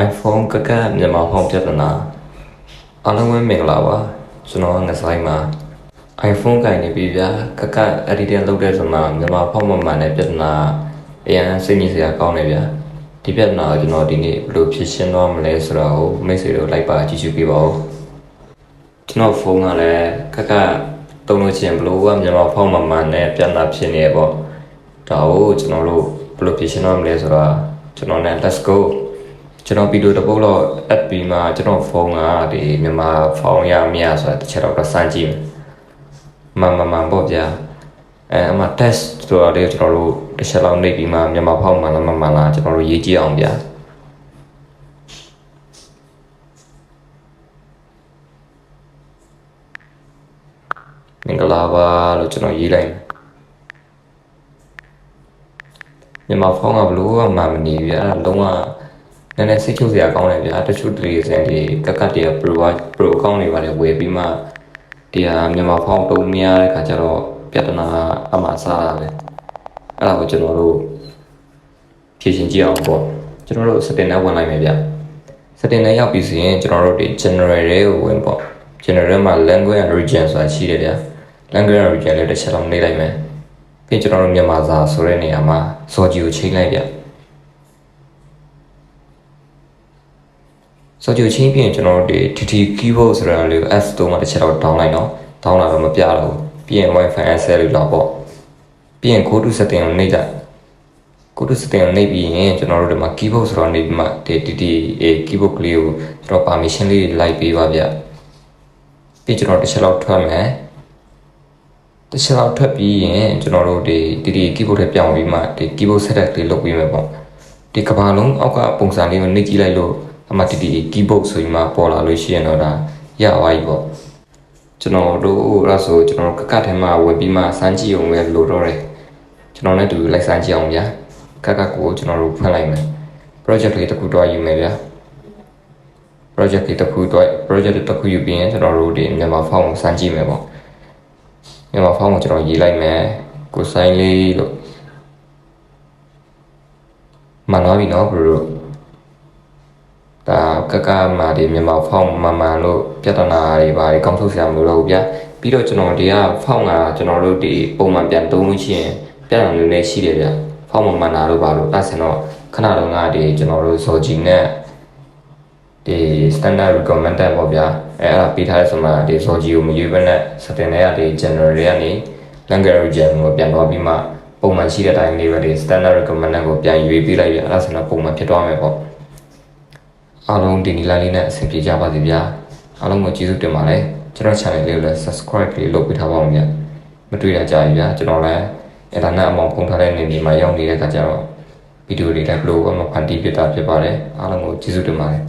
iPhone ကကမြန်မာဟောင်းပြဿနာအားလုံးပဲမင်္ဂလာပါကျွန်တော်ငဆိုင်မှာ iPhone ကင်နေပြီဗျာကကအဲ့ဒီတည်းလောက်တဲ့ဆိုမှမြန်မာဖောက်မမှန်တဲ့ပြဿနာအရင်စိတ်ညစ်စရာကောင်းတယ်ဗျာဒီပြဿနာကိုကျွန်တော်ဒီနေ့ဘယ်လိုဖြေရှင်းသွားမလဲဆိုတော့မိတ်ဆွေတို့လိုက်ပါကြည့်ရှုပေးပါဦးကျွန်တော်ဖုန်းကလည်းကကတုံးလို့ချင်းဘယ်လိုကမြန်မာဖောက်မမှန်တဲ့ပြဿနာဖြစ်နေရပေါ့ဒါကိုကျွန်တော်တို့ဘယ်လိုဖြေရှင်းသွားမလဲဆိုတော့ကျွန်တော်နဲ့ let's go ကျွန်တော်ဗီဒီယိုတစ်ပုတ်တော့ app ပြီးမှကျွန်တော်ဖုန်းကဒီမြန်မာဖောင်းရမြဆိုတာတစ်ချက်တော့စမ်းကြည့်မယ်မှန်မှန်မှန်ပေါ့ဗျာအဲအမှ test ဆိုတော့လေကျွန်တော်တို့တစ်ချက်လောက်နေပြီးမှမြန်မာဖောင်းမှန်လားမမှန်လားကျွန်တော်တို့ရေးကြည့်အောင်ဗျာမင်္ဂလာပါလို့ကျွန်တော်ရေးလိုက်မယ်မြန်မာဖောင်းကဘလို့ကမှမနေဗျာအဲ့ဒါလုံးဝ နည်းနည်းစိတ်ချုပ်စရာကောင်းတယ်ဗျာတချို့တလေစံဒီကက်ကတ်တည်း pro pro account တွေပါတယ်ဝယ်ပြီးမှတရားမြန်မာဖောင်းတုံးမရတဲ့ခါကျတော့ပြဿနာအမှစားတာပဲအဲ့ဒါကိုကျွန်တော်တို့ဖြည့်ရှင်ကြည့်အောင်ပေါ့ကျွန်တော်တို့ setting နဲ့ဝင်လိုက်မယ်ဗျာ setting နဲ့ရောက်ပြီဆိုရင်ကျွန်တော်တို့ဒီ general တွေကိုဝင်ပေါ့ general မှာ language and region ဆိုတာရှိတယ်ဗျာ language and region လေးတစ်ချက်လောက်နှိပ်လိုက်မယ်ပြီးကျွန်တော်တို့မြန်မာစာဆိုတဲ့နေရာမှာစောကြီးကိုချိန်လိုက်ဗျာ စောကြီးကိုချိန်ပြီးရင်ကျွန်တော်တို့ဒီ TT keyboard ဆိုတာလေးကို S တုံးမှာတစ်ချက်တော့ down လိုက်နော် down လာတော့မပြတော့ဘူးပြီးရင် wifi access လို့တော့ပေါ့ပြီးရင် go to setting ကိုနှိပ်လိုက်ကိုတို့စတင်နေပြီးရင်ကျွန်တော်တို့ဒီမှာ keyboard ဆိုတော့နေပြီးမှဒီဒီဒီအေ keyboard ကလေးကိုကျွန်တော် permission လေးလိုက်ပေးပါဗျပြီးကျွန်တော်တစ်ချက်လောက်ထွက်မယ်တစ်ချက်လောက်ထွက်ပြီးရင်ကျွန်တော်တို့ဒီဒီဒီ keyboard ထဲပြောင်းပြီးမှဒီ keyboard setup လေးလုပ်ပေးမယ်ပေါ့ဒီကဘာလုံးအောက်ကပုံစံလေးကိုနှိပ်ကြည့်လိုက်လို့ အမှဒီဒီ keyboard ဆိုပြီးမှပေါ်လာလို့ရှိရင်တော့ဒါရသွားပြီပေါ့ကျွန်တော်တို့အဲ့ဆိုကျွန်တော်တို့ကကထဲမှာဝင်ပြီးမှစမ်းကြည့်အောင်ပဲလို့တော့တယ်ကျွန်တော်နဲ့တူလိုက်စမ်းကြည့်အောင်ဗျာကကကိုကျွန်တော်တို့ဖွင့်လိုက်မယ် project လေးတစ်ခုတော့ယူမယ်ဗျာ project လေးတစ်ခုတော့ project တစ်ခုယူပြီးရင်ကျွန်တော်တို့ဒီမြန်မာဖောင်းကိုစမ်းကြည့်မယ်ပေါ့မြန်မာဖောင်းကိုကျွန်တော်ရေးလိုက်မယ်ကိုဆိုင်လေးလို့မှန်သွားပြီနော်ဘရိုတို့ဒါ ကကမာဒီမြန်မာဖောင်းမမှန်လို့ပြဿနာတွေပါကောင်းထုတ်စရာမလိုတော့ဘူးဗျာပြီးတော့ကျွန်တော်ဒီကဖောင်းကကျွန်တော်တို့ဒီပုံမှန်ပြန်သုံးလို့ရှိရင်ပြဿနာမျိုးလေးရှိတယ်ဗျာဖောက်မမှန်တာလို့ပါလို့အဲ့ဆင်တော့ခဏတုန်းကဒီကျွန်တော်တို့ Zoji နဲ့ဒီ standard recommended ပေါ့ဗျာအဲအဲ့ဒါပေးထားတဲ့ဆိုမှဒီ Zoji ကိုမရွေးဘဲနဲ့ setting တွေကဒီ general တွေကနေ language region ကိုပြန်သွားပြီးမှပုံမှန်ရှိတဲ့အတိုင်းလေးပဲဒီ standard recommended ကိုပြန်ရွေးပေးလိုက်ရအဲ့ဒါဆိုတော့ပုံမှန်ဖြစ်သွားမယ်ပေါ့ အားလုံးဒီနီလာလေးနဲ့အဆင်ပြေကြပါစေဗျာအားလုံးကိုကျေးဇူးတင်ပါတယ်ကျွန်တော် channel လေးကိုလည်း subscribe လေးလုပ်ပေးထားပါဦးဗျာမတွေ့တာကြာပြီဗျာကျွန်တော်လည်းအဲ့ဒါနဲ့အမောင်ပုံထားတဲ့နေနေမှာရောက်နေတဲ့အခါကျတော့ဗီဒီယိုတွေလည်းဘလို့ကမှဖန်တီးပြတာဖြစ်ပါတယ်အားလုံးကိုကျေးဇူးတင်ပါတယ်